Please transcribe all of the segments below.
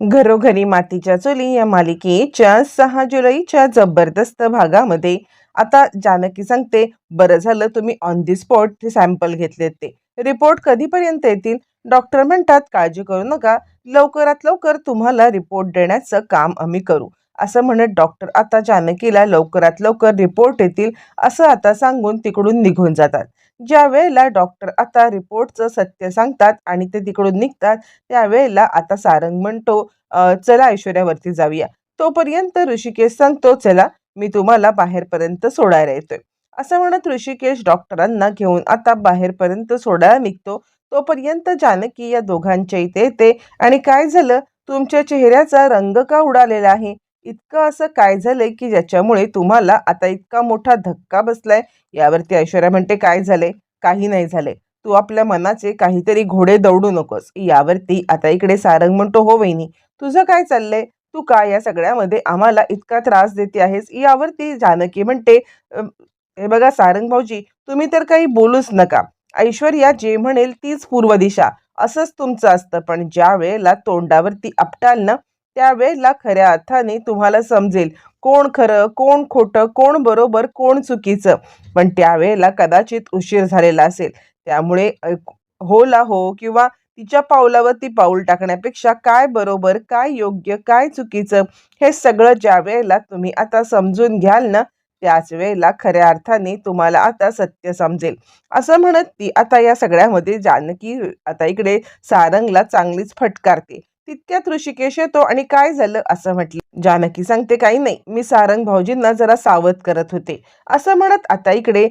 घरोघरी मातीच्या चुली या मालिकेच्या सहा जुलैच्या जबरदस्त भागामध्ये. आता जानकी सांगते बरं झालं तुम्ही ऑन दी स्पॉट ते सॅम्पल घेतलेत ते. रिपोर्ट कधीपर्यंत येतील? डॉक्टर म्हणतात काळजी करू नका. लवकरात लवकर तुम्हाला रिपोर्ट देण्याचं काम आम्ही करू. असं म्हणत डॉक्टर आता जानकीला लवकरात लवकर रिपोर्ट येतील असं आता सांगून तिकडून निघून जातात. ज्या वेळेला डॉक्टर आता रिपोर्टचं सत्य सांगतात आणि ते तिकडून निघतात त्यावेळेला आता सारंग म्हणतो चला ऐश्वर्यावरती जाऊया. तोपर्यंत ऋषिकेश सांगतो चला मी तुम्हाला बाहेरपर्यंत सोडायला येतोय. असं म्हणत ऋषिकेश डॉक्टरांना घेऊन आता बाहेरपर्यंत सोडायला निघतो. तोपर्यंत जानकी या दोघांच्या इथे येते आणि काय झालं? तुमच्या चेहऱ्याचा रंग का उडालेला आहे? इतकं असं काय झालंय की ज्याच्यामुळे तुम्हाला आता इतका मोठा धक्का बसलाय? यावरती ऐश्वर्या म्हणते काय झालंय? काही नाही झालंय. तू आपल्या मनाचे काहीतरी घोडे दौडू नकोस. यावरती आता इकडे सारंग म्हणतो हो वहिनी तुझं काय चाललंय? तू का या सगळ्यामध्ये आम्हाला इतका त्रास देते आहेस? यावरती जानकी म्हणते हे बघा सारंग भाऊजी तुम्ही तर काही बोलूच नका. ऐश्वर्या जे म्हणेल तीच पूर्व दिशा. असंच तुमचं असतं. पण ज्या वेळेला तोंडावरती आपटाल ना त्यावेळेला खऱ्या अर्थाने तुम्हाला समजेल कोण खरं कोण खोटं कोण बरोबर कोण चुकीचं. पण त्यावेळेला कदाचित उशीर झालेला असेल. त्यामुळे होला हो किंवा तिच्या पावलावरती पाऊल टाकण्यापेक्षा काय बरोबर काय योग्य काय चुकीचं हे सगळं ज्या वेळेला तुम्ही आता समजून घ्याल ना त्याच वेळेला खऱ्या अर्थाने तुम्हाला आता सत्य समजेल. असं म्हणत ती आता या सगळ्यामध्ये जानकी आता इकडे सारंगला चांगलीच फटकारते. तितक्यात ऋषिकेश येतो आणि काय झालं असं म्हटलं. जानकी सांगते काही नाही मी सारंग भाऊजींना जरा सावध करत होते. असं म्हणत आता इकडे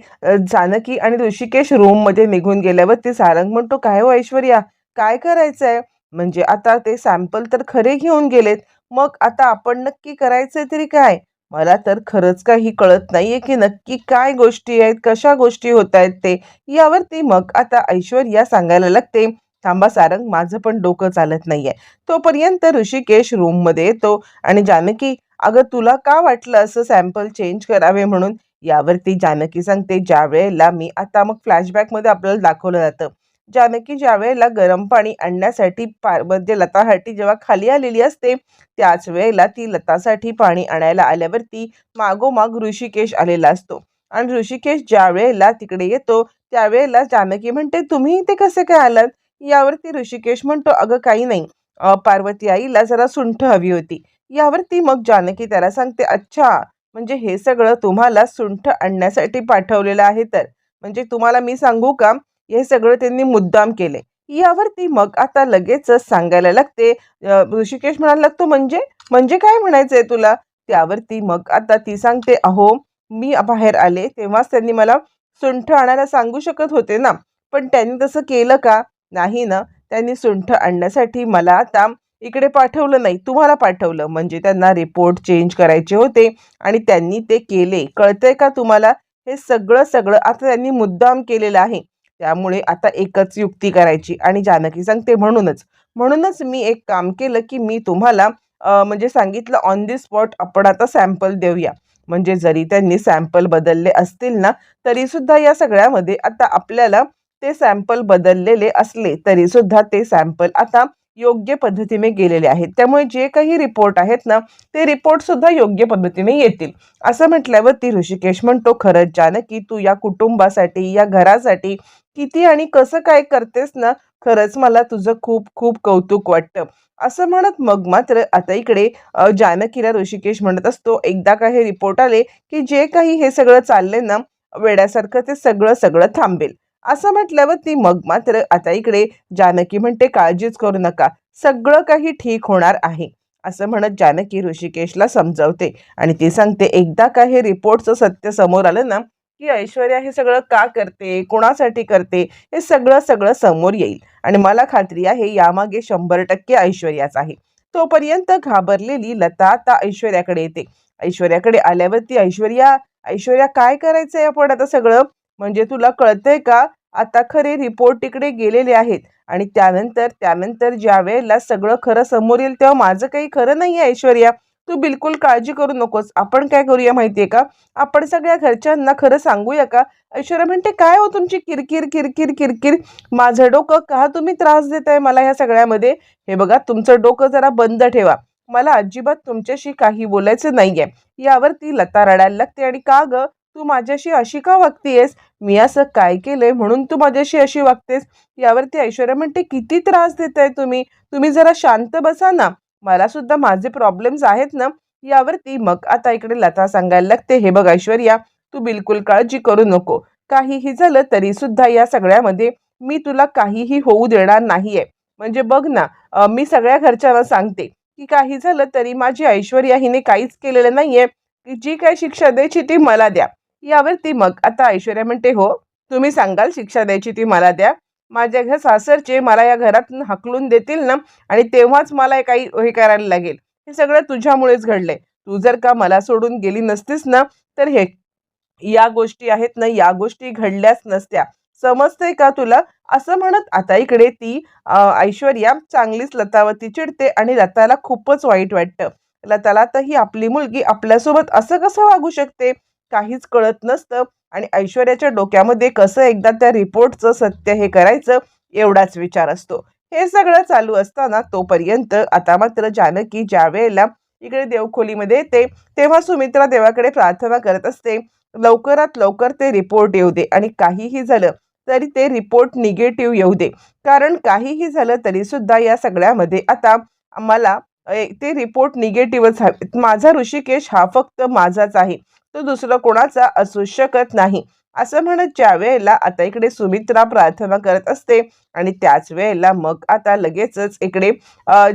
जानकी आणि ऋषिकेश रूममध्ये निघून गेल्यावर ते सारंग म्हणतो काय हो ऐश्वर्या काय करायचंय? म्हणजे आता ते सॅम्पल तर खरे घेऊन गेलेत मग आता आपण नक्की करायचंय तरी काय? मला तर खरंच काही कळत नाहीये की नक्की काय गोष्टी आहेत कशा गोष्टी होत आहेत ते. यावरती मग आता ऐश्वर्या सांगायला लागते थांबा सारंग माझं पण डोकं चालत नाहीये. तोपर्यंत ऋषिकेश रूममध्ये येतो आणि जानकी अगं तुला का वाटलं असं सॅम्पल चेंज करावे म्हणून? यावरती जानकी सांगते ज्या वेळेला मी आता मग फ्लॅशबॅकमध्ये आपल्याला दाखवलं जातं. जानकी ज्या वेळेला गरम पाणी आणण्यासाठी पा म्हणजे लतासाठी जेव्हा खाली आलेली असते त्याच वेळेला ती लतासाठी पाणी आणायला आल्यावरती मागोमाग ऋषिकेश आलेला असतो. आणि ऋषिकेश ज्या वेळेला तिकडे येतो त्यावेळेला जानकी म्हणते तुम्ही ते कसे काय आलात? यावरती ऋषिकेश म्हणतो अगं काही नाही. पार्वती आईला जरा सुंठ हवी होती. यावरती मग जानकी त्याला सांगते अच्छा म्हणजे हे सगळं तुम्हाला सुंठ आणण्यासाठी पाठवलेलं आहे तर. म्हणजे तुम्हाला मी सांगू का? हे सगळं त्यांनी मुद्दाम केले. यावरती मग आता लगेचच सांगायला लागते ऋषिकेश म्हणायला लागतो म्हणजे? म्हणजे काय म्हणायचंय तुला? त्यावरती मग आता ती सांगते अहो मी बाहेर आले तेव्हाच त्यांनी मला सुंठ आणायला सांगू शकत होते ना. पण त्यांनी तसं केलं का? नाही ना? त्यांनी सुंठ आणण्यासाठी मला आता इकडे पाठवलं नाही तुम्हाला पाठवलं. म्हणजे त्यांना रिपोर्ट चेंज करायचे होते आणि त्यांनी ते केले. कळतंय का तुम्हाला? हे सगळं सगळं आता त्यांनी मुद्दाम केलेलं आहे. त्यामुळे आता एकच युक्ती करायची आणि जानकी सांगते म्हणूनच. म्हणूनच मी एक काम केलं की मी तुम्हाला म्हणजे सांगितलं ऑन दी स्पॉट आपण आता सॅम्पल देऊया. म्हणजे जरी त्यांनी सॅम्पल बदलले असतील ना तरीसुद्धा या सगळ्यामध्ये आता आपल्याला ते सॅम्पल बदललेले असले तरी सुद्धा ते सॅम्पल आता योग्य पद्धतीने गेलेले आहेत. त्यामुळे जे काही रिपोर्ट आहेत ना ते रिपोर्ट सुद्धा योग्य पद्धतीने येतील. असं म्हटल्यावर ती ऋषिकेश म्हणतो खरंच जानकी तू या कुटुंबासाठी या घरासाठी किती आणि कसं काय करतेस ना खरंच मला तुझं खूप खूप कौतुक वाटतं. असं म्हणत मग मात्र आता इकडे जानकीला ऋषिकेश म्हणत असतो एकदा का हे रिपोर्ट आले की जे काही हे सगळं चाललंय ना वेड्यासारखं ते सगळं सगळं थांबेल. असं म्हटल्यावर ती मग मात्र आता इकडे जानकी म्हणते काळजीच करू नका. सगळं काही ठीक होणार आहे. असं म्हणत जानकी ऋषिकेशला समजवते आणि ती सांगते एकदा का हे रिपोर्टचं सत्य समोर आलं ना की ऐश्वर्या हे सगळं का करते कोणासाठी करते हे सगळं सगळं समोर येईल. आणि मला खात्री आहे यामागे शंभर टक्के ऐश्वर्याच आहे. तोपर्यंत घाबरलेली लता आता ऐश्वर्याकडे येते. ऐश्वर्याकडे आल्यावरती ऐश्वर्या ऐश्वर्या काय करायचंय आपण आता सगळं? म्हणजे तुला कळतंय का? आता खरे रिपोर्ट तिकडे गेलेले आहेत. आणि त्यानंतर त्यानंतर ज्या वेळेला सगळं खरं समोर येईल तेव्हा माझं काही खरं नाही आहे ऐश्वर्या. तू बिलकुल काळजी करू नकोस. आपण काय करूया माहितीये का? आपण सगळ्या घरच्यांना खरं सांगूया का? ऐश्वर्या म्हणते काय हो तुमची किरकिर किरकिर किरकिर? माझं डोकं का तुम्ही त्रास देताय मला ह्या सगळ्यामध्ये? हे बघा तुमचं डोकं जरा बंद ठेवा. मला अजिबात तुमच्याशी काही बोलायचं नाहीये. यावर ती लता रडायला लागते. आणि का ग? तू माझ्याशी अशी का वागतीयस? मी असं काय केलंय म्हणून तू माझ्याशी अशी वागतेस? यावरती ऐश्वर्या म्हणते किती त्रास देत आहे तुम्ही? तुम्ही जरा शांत बसा ना. मला सुद्धा माझे प्रॉब्लेम्स आहेत ना. यावरती मग आता इकडे लता सांगायला लागते हे बघ ऐश्वर्या तू बिलकुल काळजी करू नको. काहीही झालं तरी सुद्धा या सगळ्यामध्ये मी तुला काहीही होऊ देणार नाहीये. म्हणजे बघ ना मी सगळ्या घरच्यांना सांगते की काही झालं तरी माझी ऐश्वर्या हिने काहीच केलेलं नाहीये. की जी काय शिक्षा द्यायची ती मला द्या. यावरती मग आता ऐश्वर्या म्हणते हो तुम्ही सांगाल शिक्षा द्यायची ती मला द्या. माझ्या घर सासरचे मला या घरातून हकलून देतील ना आणि तेव्हाच मला हे काही हे करायला लागेल. हे सगळं तुझ्यामुळेच घडलंय. तू जर का मला सोडून गेली नसतीस ना तर हे या गोष्टी आहेत ना या गोष्टी घडल्याच नसत्या. समजतंय का तुला? असं म्हणत आता इकडे ती ऐश्वर्या चांगलीच लतावरती चिडते आणि लताला खूपच वाईट वाटतं. लताला तर ही आपली मुलगी आपल्यासोबत असं कसं वागू शकते? काहीच कळत नसतं. आणि ऐश्वर्याच्या डोक्यामध्ये कसं एकदा त्या रिपोर्टचं सत्य हे करायचं एवढाच विचार असतो. हे सगळं चालू असताना तोपर्यंत आता मात्र जानकी ज्या वेळेला इकडे देवखोलीमध्ये येते तेव्हा सुमित्रा देवाकडे प्रार्थना करत असते लवकरात लवकर ते रिपोर्ट येऊ दे. आणि काहीही झालं तरी ते रिपोर्ट निगेटिव्ह येऊ दे. कारण काहीही झालं तरी सुद्धा या सगळ्यामध्ये आता मला ते रिपोर्ट निगेटिव्हच हवे. माझा ऋषिकेश हा फक्त माझाच आहे. तो दुसरं कोणाचा असू शकत नाही. असं म्हणत ज्या वेळेला आता इकडे सुमित्रा प्रार्थना करत असते आणि त्याच वेळेला मग आता लगेचच इकडे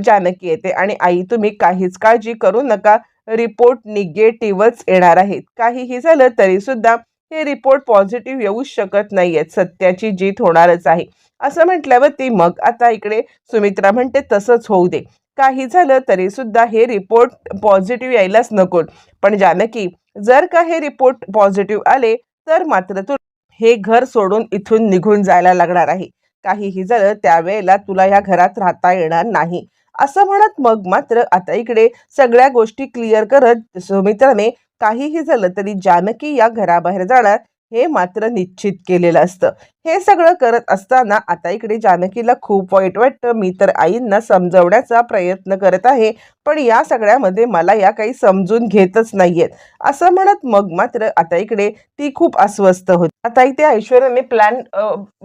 जानकी येते आणि आई तुम्ही काहीच काळजी करू नका. रिपोर्ट निगेटिव्हच येणार आहेत. काहीही झालं तरी सुद्धा हे रिपोर्ट पॉझिटिव्ह येऊ शकत नाही आहेत सत्याची जीत होणारच आहे. असं म्हटल्यावरती मग आता इकडे सुमित्रा म्हणते तसंच होऊ दे. काही झालं तरी सुद्धा हे रिपोर्ट पॉझिटिव्ह यायलाच नको. पण जानकी जर का हे रिपोर्ट पॉझिटिव्ह आले तर मात्र तू हे घर सोडून इथून निघून जायला लागणार आहे. काहीही झालं त्यावेळेला तुला या घरात राहता येणार नाही. असं म्हणत मग मात्र आता इकडे सगळ्या गोष्टी क्लिअर करत सुमित्राने काहीही झालं तरी जानकी या घराबाहेर जाणार हे मात्र निश्चित केलेलं असतं. हे सगळं करत असताना आता इकडे जानकीला खूप वाईट वाटतं. मी तर आईंना समजवण्याचा प्रयत्न करत आहे पण या सगळ्यामध्ये मला या काही समजून घेतच नाहीयेत. असं म्हणत मग मात्र आता इकडे ती खूप अस्वस्थ होती. आता इथे ऐश्वर्याने प्लॅन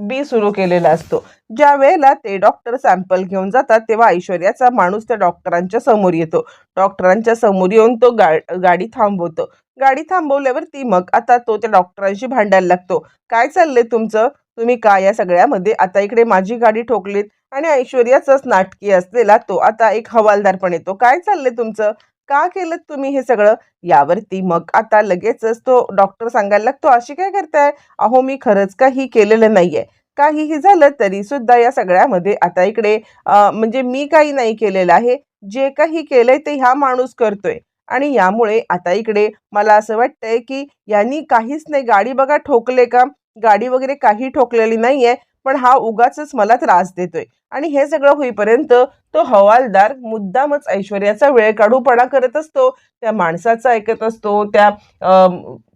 बी सुरू केलेला असतो. ज्या वेळेला ते डॉक्टर सॅम्पल घेऊन जातात तेव्हा ऐश्वर्याचा माणूस त्या डॉक्टरांच्या समोर येतो. डॉक्टरांच्या समोर येऊन तो गा गाडी थांबवतो. गाडी थांबवल्यावरती मग आता तो त्या डॉक्टरांशी भांडायला लागतो. काय चाललंय तुमचं? तुम्ही का या सगळ्यामध्ये? आता इकडे माझी गाडी ठोकलीत आणि ऐश्वर्याचाच नाटकी असलेला तो आता एक हवालदारपण येतो. काय चाललंय तुमचं? का केलं तुम्ही हे सगळं? यावरती मग आता लगेचच तो डॉक्टर सांगायला लागतो अशी काय करताय? अहो मी खरंच काही केलेलं नाहीये. काहीही झालं तरी सुद्धा या सगळ्यामध्ये आता इकडे म्हणजे मी काही नाही केलेलं आहे. जे काही केलंय ते ह्या माणूस करतोय. आणि यामुळे आता इकडे मला असं वाटतंय की यांनी काहीच नाही. गाडी बघा ठोकले का? गाडी वगैरे काही ठोकलेली नाहीये पण हा उगाच मला त्रास देतोय. आणि हे सगळं होईपर्यंत तो हवालदार मुद्दामच ऐश्वर्याचा वेळ काढूपणा करत असतो त्या माणसाचा ऐकत असतो त्या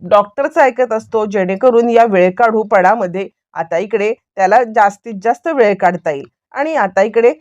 डॉक्टरचा ऐकत असतो जेणेकरून या वेळ काढूपणामध्ये आता इकडे त्याला जास्तीत जास्त वेळ काढता येईल. आणि आता इकडे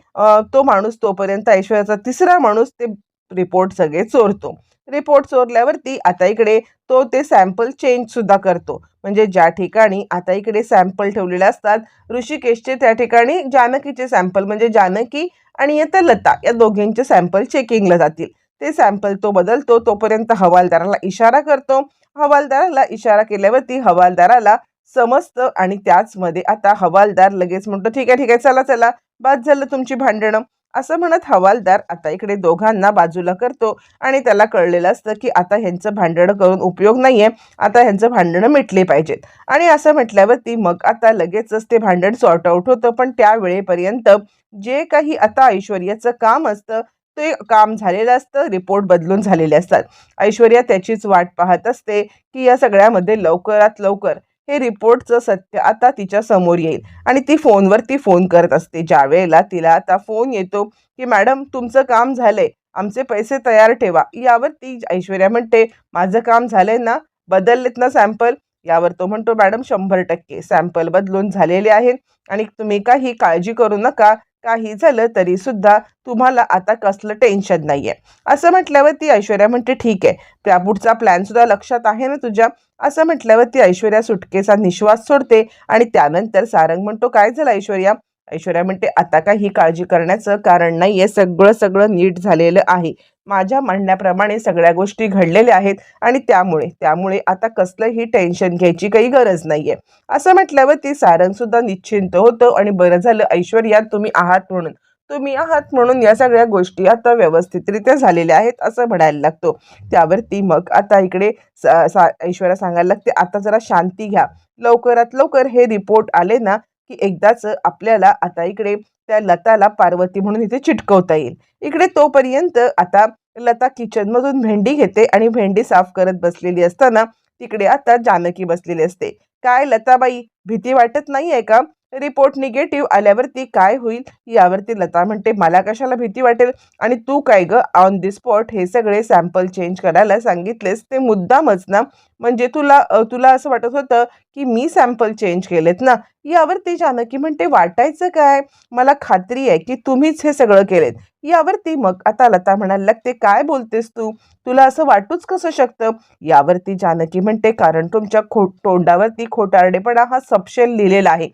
तो माणूस तोपर्यंत ऐश्वर्याचा तिसरा माणूस ते रिपोर्ट सगळे चोरतो. रिपोर्ट चोरल्यावरती आता इकडे तो ते सॅम्पल चेंजसुद्धा करतो. म्हणजे ज्या ठिकाणी आता इकडे सॅम्पल ठेवलेले असतात ऋषिकेशचे त्या ठिकाणी जानकीचे सॅम्पल म्हणजे जानकी आणि येतं लता या दोघींचे सॅम्पल चेकिंगला जातील. ते सॅम्पल तो बदलतो तोपर्यंत हवालदाराला इशारा करतो. हवालदाराला इशारा केल्यावरती हवालदाराला समजतं आणि त्याचमध्ये आता हवालदार लगेच म्हणतो ठीक आहे ठीक आहे चला चला बाद झालं तुमची भांडणं. असं म्हणत हवालदार आता इकडे दोघांना बाजूला करतो आणि त्याला कळलेलं असतं की आता ह्यांचं भांडणं करून उपयोग नाहीये. आता ह्यांचं भांडणं मिटले पाहिजेत. आणि असं म्हटल्यावरती मग आता लगेचच ते भांडण सॉर्ट आउट होतं. पण त्या वेळेपर्यंत जे काही आता ऐश्वर्याचं काम असतं ते काम झालेलं असतं. रिपोर्ट बदलून झालेले असतात. ऐश्वर्या त्याचीच वाट पाहत असते की या सगळ्यामध्ये लवकरात लवकर हे रिपोर्टचं सत्य आता तिच्या समोर येईल. आणि ती फोनवरती फोन करत असते. ज्या वेळेला तिला आता फोन येतो की मॅडम तुमचं काम झालंय. आमचे पैसे तयार ठेवा. यावर ती ऐश्वर्या म्हणते माझं काम झालंय ना? बदललेत ना सॅम्पल? यावर तो म्हणतो मॅडम शंभर टक्के. सॅम्पल बदलून झालेले आहेत आणि तुम्ही काही काळजी करू नका. काही झालं तरी सुद्धा तुम्हाला आता कसलं टेन्शन नाहीये. असं म्हटल्यावर ती ऐश्वर्या म्हणते ठीक आहे. त्यापुढचा प्लॅन सुद्धा लक्षात आहे ना तुझ्या? असं म्हटल्यावर ती ऐश्वर्या सुटकेचा निश्वास सोडते आणि त्यानंतर सारंग म्हणतो काय झालं ऐश्वर्या? ऐश्वर्या म्हणते आता काही काळजी करण्याचं कारण नाहीये. सगळं सगळं नीट झालेलं आहे. माझ्या म्हणण्याप्रमाणे सगळ्या गोष्टी घडलेल्या आहेत आणि त्यामुळे त्यामुळे आता कसलंही टेन्शन घ्यायची काही गरज नाहीये. असं म्हटल्यावर ती सारंग सुद्धा निश्चिंत होतं आणि बरं झालं ऐश्वर्या तुम्ही आहात म्हणून. तुम्ही आहात म्हणून या सगळ्या गोष्टी आता व्यवस्थितरित्या झालेल्या आहेत असं म्हणायला लागतो. त्यावरती मग आता इकडे सा सा ऐश्वर्या सांगायला लागते आता जरा शांती घ्या. लवकरात लवकर हे रिपोर्ट आले ना की एकदाच आपल्याला आता इकडे त्या लताला पार्वती म्हणून इथे चिटकवता येईल. इकडे तोपर्यंत आता लता किचनमधून भेंडी घेते आणि भेंडी साफ करत बसलेली असताना तिकडे आता जानकी बसलेली असते. काय लताबाई भीती वाटत नाही आहे का? रिपोर्ट निगेटिव्ह आल्यावरती काय होईल? यावरती लता म्हणते मला कशाला भीती वाटेल? आणि तू काय ग? ऑन दी स्पॉट हे सगळे सॅम्पल चेंज करायला सांगितलेस. ते मुद्दामच ना? म्हणजे तुला तुला असं वाटत होतं की मी सॅम्पल चेंज केलेत ना? यावरती जानकी म्हणते वाटायचं काय? मला खात्री आहे की तुम्हीच हे सगळं केलेत. यावरती मग आता लता म्हणायला लागते काय बोलतेस तू? तुला असं वाटूच कसं शकतं? यावरती जानकी म्हणते कारण तुमच्या खो तोंडावरती खोटारडेपणा हा सपशेल लिहिलेला आहे.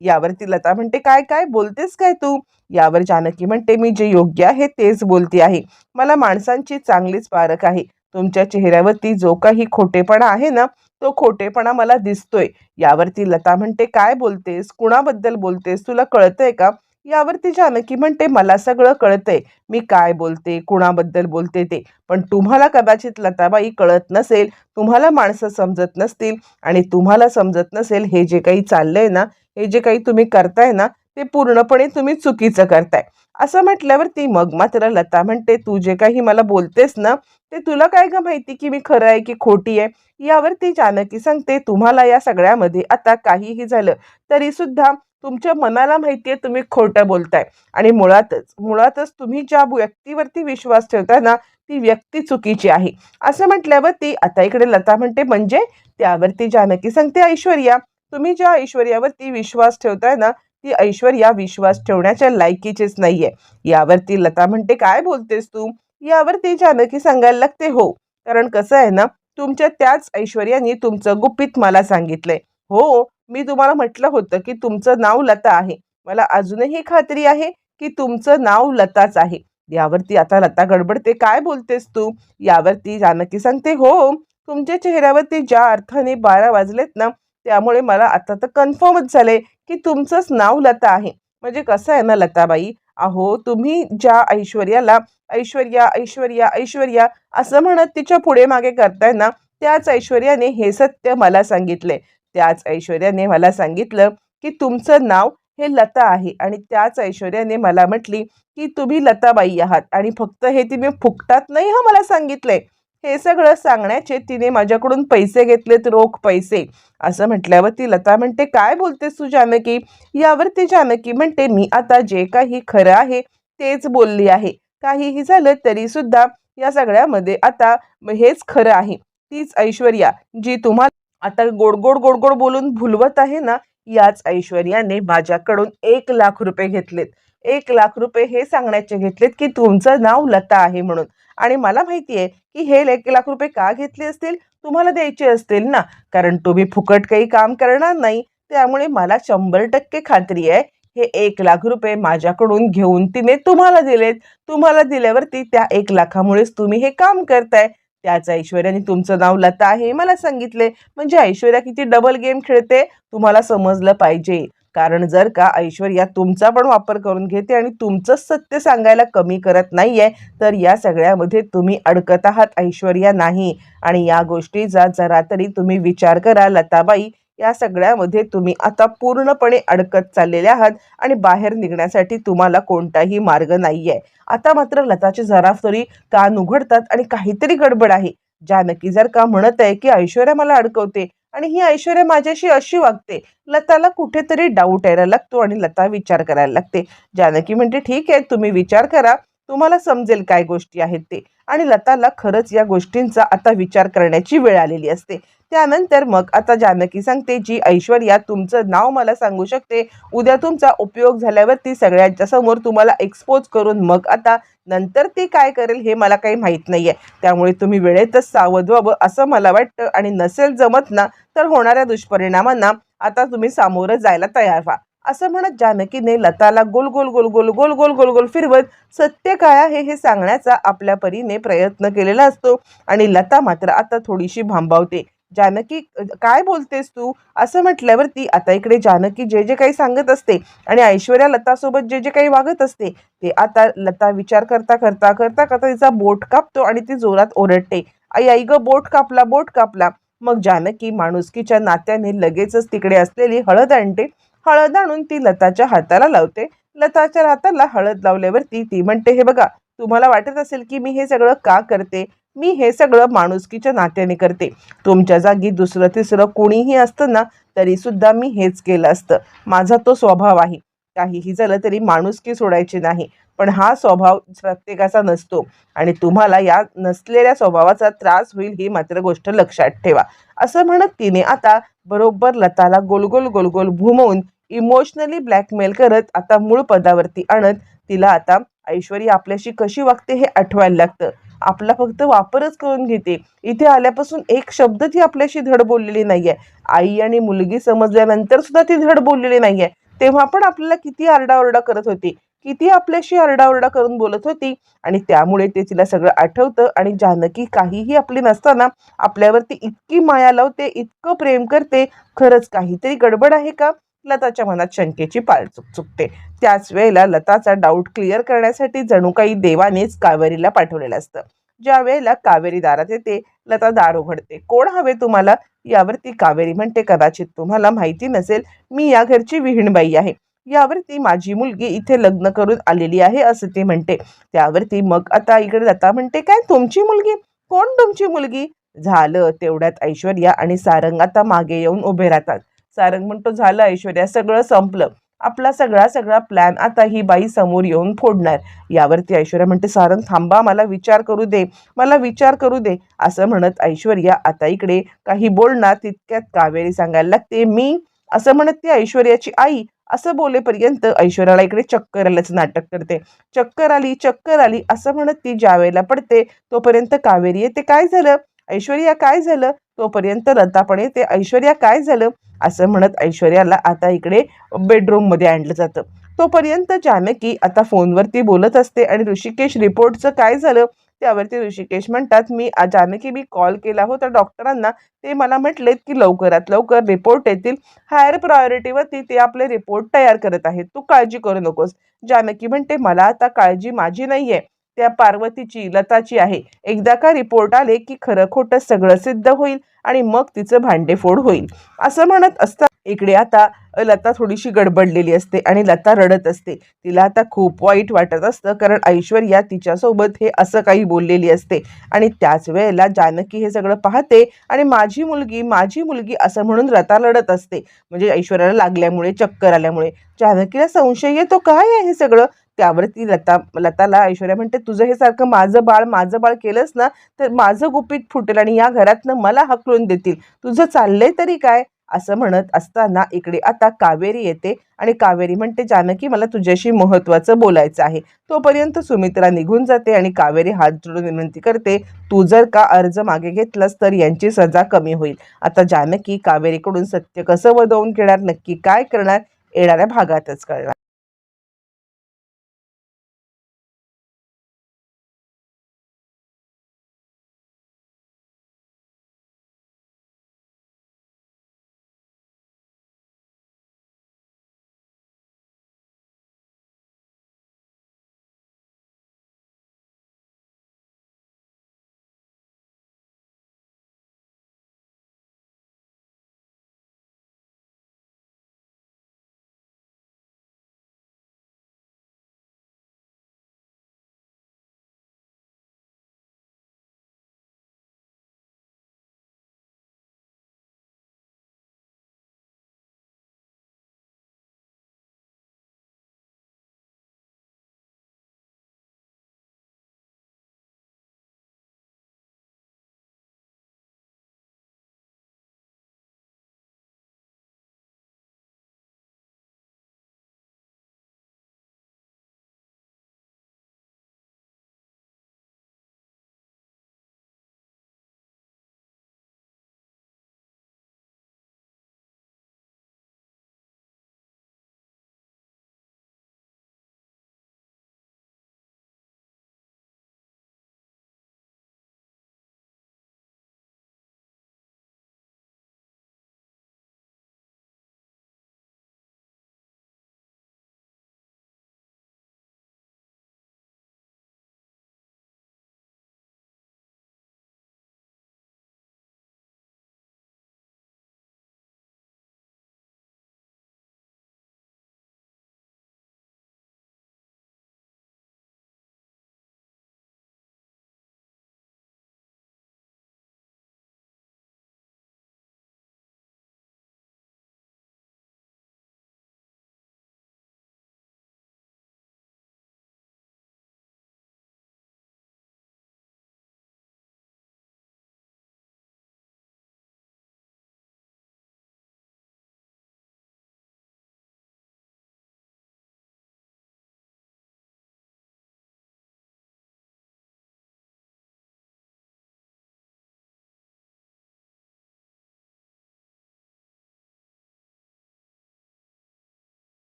यावरती लता म्हणते काय काय? बोलतेस काय तू? यावर जानकी म्हणते मी जे योग्य आहे तेच बोलते आहे. मला माणसांची चांगलीच पारख आहे. तुमच्या चेहऱ्यावरती जो काही खोटेपणा आहे ना तो खोटेपणा मला दिसतोय. यावरती लता म्हणते काय बोलतेस? कुणाबद्दल बोलतेस? तुला कळतंय का? यावरती जानकी म्हणते मला सगळं कळतंय. मी काय बोलते? कुणाबद्दल बोलते ते? पण तुम्हाला कदाचित लताबाई कळत नसेल तुम्हाला माणसं समजत नसतील आणि तुम्हाला समजत नसेल हे जे काही चाललंय ना हे जे काही तुम्ही करताय ना ते पूर्णपणे तुम्ही चुकीचं करताय. असं म्हटल्यावर ती मग मात्र लता म्हणते तू जे काही मला बोलतेस ना ते तुला काय का माहिती की मी खरं आहे की खोटी आहे? यावरती जानकी सांगते तुम्हाला या सगळ्यामध्ये आता काहीही झालं तरी सुद्धा तुमच्या मनाला माहिती आहे तुम्ही खोटं बोलताय. आणि मुळातच मुळातच तुम्ही ज्या व्यक्तीवरती विश्वास ठेवताय ना ती व्यक्ती चुकीची आहे. असं म्हटल्यावर ती आता इकडे लता म्हणते म्हणजे? त्यावरती जानकी सांगते ऐश्वर्या तुम्ही ज्या ऐश्वर्यावरती विश्वास ठेवताय ना ती ऐश्वर्या विश्वास ठेवण्याच्या लायकीचीच नाहीये. यावरती लता म्हणते काय बोलतेस तू? यावरती जानकी सांगायला लागते हो. कारण कसं आहे ना तुमच्या त्याच ऐश्वर्याने तुमचं गुपित मला सांगितलंय. हो मी तुम्हाला म्हटलं होतं की तुमचं नाव लता आहे. मला अजूनही खात्री आहे की तुमचं नाव लताच आहे. यावरती आता लता गडबडते काय बोलतेस तू? यावरती जानकी सांगते हो तुमच्या चेहऱ्यावरती ज्या अर्थाने बारा वाजलेत ना त्यामुळे मला आता तर कन्फर्मच झालंय की तुमचंच नाव लता आहे. म्हणजे कसं आहे ना लताबाई? अहो तुम्ही ज्या ऐश्वर्याला ऐश्वर्या ऐश्वर्या ऐश्वर्या असं म्हणत तिच्या पुढे मागे करताय ना त्याच ऐश्वर्याने हे सत्य मला सांगितले त्याच ऐश्वर्याने मला सांगितलं की तुमचं नाव हे लता आहे आणि त्याच ऐश्वर्याने मला म्हटली की तुम्ही लताबाई आहात आणि फक्त हे तिने फुकटात नाही हा मला सांगितलंय. हे सगळं सांगण्याचे तिने माझ्याकडून पैसे घेतलेत रोख पैसे. असं म्हटल्यावर ती लता म्हणते काय बोलतेस तू जानकी? यावर ती जानकी म्हणते मी आता जे काही खरं आहे तेच बोलली आहे. काहीही झालं तरी सुद्धा या सगळ्यामध्ये आता हेच खरं आहे. तीच ऐश्वर्या जी तुम्हाला आता गोड गोड गोड गोड बोलून भुलवत आहे ना याच ऐश्वर्याने माझ्याकडून एक लाख रुपये घेतलेत. एक लाख रुपये हे सांगण्याचे घेतलेत की तुमचं नाव लता आहे म्हणून. आणि मला माहिती आहे की हे एक लाख रुपये का घेतले असतील? तुम्हाला द्यायचे असतील ना. कारण तुम्ही फुकट काही काम करणार नाही. त्यामुळे मला शंभर टक्के खात्री आहे. हे एक लाख रुपये माझ्याकडून घेऊन तिने तुम्हाला दिलेत. तुम्हाला दिल्यावरती त्या एक लाखामुळेच तुम्ही हे काम करताय. त्याच ऐश्वर्याने तुमचं नाव लता आहे मला सांगितले. म्हणजे ऐश्वर्या किती डबल गेम खेळते? तुम्हाला समजलं पाहिजे. कारण जर का ऐश्वर्या तुमचा पण वापर करून घेते आणि तुमचंच सत्य सांगायला कमी करत नाही आहे तर या सगळ्यामध्ये तुम्ही अडकत आहात ऐश्वर्या नाही. आणि या गोष्टीचा जरा तरी तुम्ही विचार करा लताबाई. या सगळ्यामध्ये तुम्ही आता पूर्णपणे अडकत चाललेले आहात आणि बाहेर निघण्यासाठी तुम्हाला कोणताही मार्ग नाही आहे आता मात्र लताचे जराफ तरी कान उघडतात आणि काहीतरी गडबड आहे. जानकी जर का म्हणत आहे की ऐश्वर्या मला अडकवते आणि ही ऐश्वर्या माझ्याशी अशी वागते लताला कुठेतरी डाऊट यायला लागतो आणि लता विचार करायला लागते. जानकी म्हणते ठीक आहे तुम्ही विचार करा. तुम्हाला समजेल काय गोष्टी आहेत ते. आणि लताला खरंच या गोष्टींचा आता विचार करण्याची वेळ आलेली असते. त्यानंतर मग आता जानकी सांगते जी ऐश्वर्या तुमचं नाव मला सांगू शकते. उद्या तुमचा उपयोग झाल्यावर ती सगळ्यांच्या समोर तुम्हाला एक्सपोज करून मग आता नंतर ती काय करेल हे मला काही माहीत नाही आहे त्यामुळे तुम्ही वेळेतच सावध व्हावं असं मला वाटतं आणि नसेल जमत ना तर होणाऱ्या दुष्परिणामांना आता तुम्ही सामोरं जायला तयार व्हा. असं म्हणत जानकीने लताला गोल गोल गोल गोल गोल गोल गोल गोल फिरवत सत्य काय आहे हे सांगण्याचा आपल्या परीने प्रयत्न केलेला असतो आणि लता मात्र आता थोडीशी भांबावते. जानकी काय बोलतेस तू? असं म्हटल्यावरती आता इकडे जानकी जे जे काही सांगत असते आणि ऐश्वर्या लतासोबत जे जे काही वागत असते ते आता लता विचार करता करता करता करता तिचा बोट कापतो आणि ती जोरात ओरडते. आई आई ग बोट कापला बोट कापला. मग जानकी माणुसकीच्या नात्याने लगेचच तिकडे असलेली हळद आणते. हळद आणून ती लताच्या हाताला लावते. लताच्या हाताला हळद लावल्यावरती ती म्हणते हे बघा तुम्हाला वाटत असेल की मी हे सगळं का करते? मी हे सगळं माणुसकीच्या नात्याने करते. तुमच्या जागी दुसरं तिसरं कोणीही असतं ना तरी सुद्धा मी हेच केलं असतं. माझा तो स्वभाव आहे. काहीही झालं तरी माणुसकी सोडायची नाही. पण हा स्वभाव प्रत्येकाचा नसतो. आणि तुम्हाला या नसलेल्या स्वभावाचा त्रास होईल ही मात्र गोष्ट लक्षात ठेवा. असं म्हणत तिने आता बरोबर लताला गोलगोल गोलगोल गोल घुमवून इमोशनली ब्लॅकमेल करत आता मूळ पदावरती आणत तिला आता ऐश्वर्या आपल्याशी कशी वागते हे आठवायला लागतं. आपला फक्त वापरच करून घेते. इथे आल्यापासून एक शब्द ती आपल्याशी धड बोललेली नाहीये. आई आणि मुलगी समजल्यानंतर सुद्धा ती धड बोललेली नाहीये. तेव्हा पण आपल्याला किती आरडाओरडा करत होती. किती आपल्याशी आरडाओरडा करून बोलत होती. आणि त्यामुळे ते तिला सगळं आठवतं. आणि जानकी काहीही आपली नसताना आपल्यावरती इतकी माया लावते इतकं प्रेम करते. खरंच काहीतरी गडबड आहे का? लताच्या मनात शंकेची पाळ चुक चुकते. त्याच वेळेला लताचा डाऊट क्लिअर करण्यासाठी जणू काही देवानेच कावेरीला पाठवलेलं असतं. ज्या वेळेला कावेरी दारात येते लता दार उघडते. कोण हवे तुम्हाला? यावरती कावेरी म्हणते कदाचित तुम्हाला माहिती नसेल मी या घरची विहीणबाई आहे. यावरती माझी मुलगी इथे लग्न करून आलेली आहे असं ती म्हणते. त्यावरती मग आता इकडे जाता म्हणते काय तुमची मुलगी? कोण तुमची मुलगी? झालं तेवढ्यात ऐश्वर्या आणि सारंग आता मागे येऊन उभे राहतात. सारंग म्हणतो झालं ऐश्वर्या सगळं संपलं. आपला सगळा सगळा प्लॅन आता ही बाई समोर येऊन फोडणार. यावरती ऐश्वर्या म्हणते सारंग थांबा मला विचार करू दे. मला विचार करू दे. असं म्हणत ऐश्वर्या आता इकडे काही बोलणार तितक्यात कावेरी सांगायला लागते मी? असं म्हणत ती ऐश्वर्याची आई असं बोलेपर्यंत ऐश्वर्याला इकडे चक्कर आल्याचं नाटक करते. चक्कर आली चक्कर आली असं म्हणत ती ज्या वेळेला पडते तोपर्यंत कावेरी येते. काय झालं? ऐश्वर्या काय झालं? तोपर्यंत लतापणे ते ऐश्वर्या काय झालं? असं म्हणत ऐश्वर्याला आता इकडे बेडरूममध्ये आणलं जातं. तोपर्यंत जानकी आता फोनवरती बोलत असते आणि ऋषिकेश रिपोर्टचं काय झालं? त्यावरती ऋषिकेश म्हणतात मी जानकी मी कॉल केला होता डॉक्टरांना ते मला म्हटलेत की लवकरात लवकर रिपोर्ट येतील. हायर प्रायोरिटीवरती ते आपले रिपोर्ट तयार करत आहेत. तू काळजी करू नकोस. जानकी म्हणते मला आता काळजी माझी नाही आहे त्या पार्वतीची लताची आहे. एकदा का रिपोर्ट आले की खरं खोटं सगळं सिद्ध होईल आणि मग तिचं भांडेफोड होईल. असं म्हणत असता इकडे आता लता थोडीशी गडबडलेली असते आणि लता रडत असते. तिला आता खूप वाईट वाटत असतं कारण ऐश्वर्या तिच्यासोबत हे असं काही बोललेली असते. आणि त्याच वेळेला जानकी हे सगळं पाहते आणि माझी मुलगी माझी मुलगी असं म्हणून लता रडत असते. म्हणजे ऐश्वर्याला लागल्यामुळे चक्कर आल्यामुळे. जानकीला संशय येतो काय आहे हे सगळं? त्यावरती लता लताला ऐश्वर्या म्हणते तुझं हे सारखं माझं बाळ माझं बाळ केलंस ना तर माझं गुपित फुटेल आणि या घरातनं मला हकलून देतील. तुझं चाललंय तरी काय? असं म्हणत असताना इकडे आता कावेरी येते आणि कावेरी म्हणते जानकी मला तुझ्याशी महत्त्वाचं बोलायचं आहे. तोपर्यंत सुमित्रा निघून जाते आणि कावेरी हात जोडून विनंती करते तू जर का अर्ज मागे घेतलास तर यांची सजा कमी होईल. आता जानकी कावेरीकडून सत्य कसं वदवून घेणार नक्की काय करणार येणाऱ्या भागातच कळणार.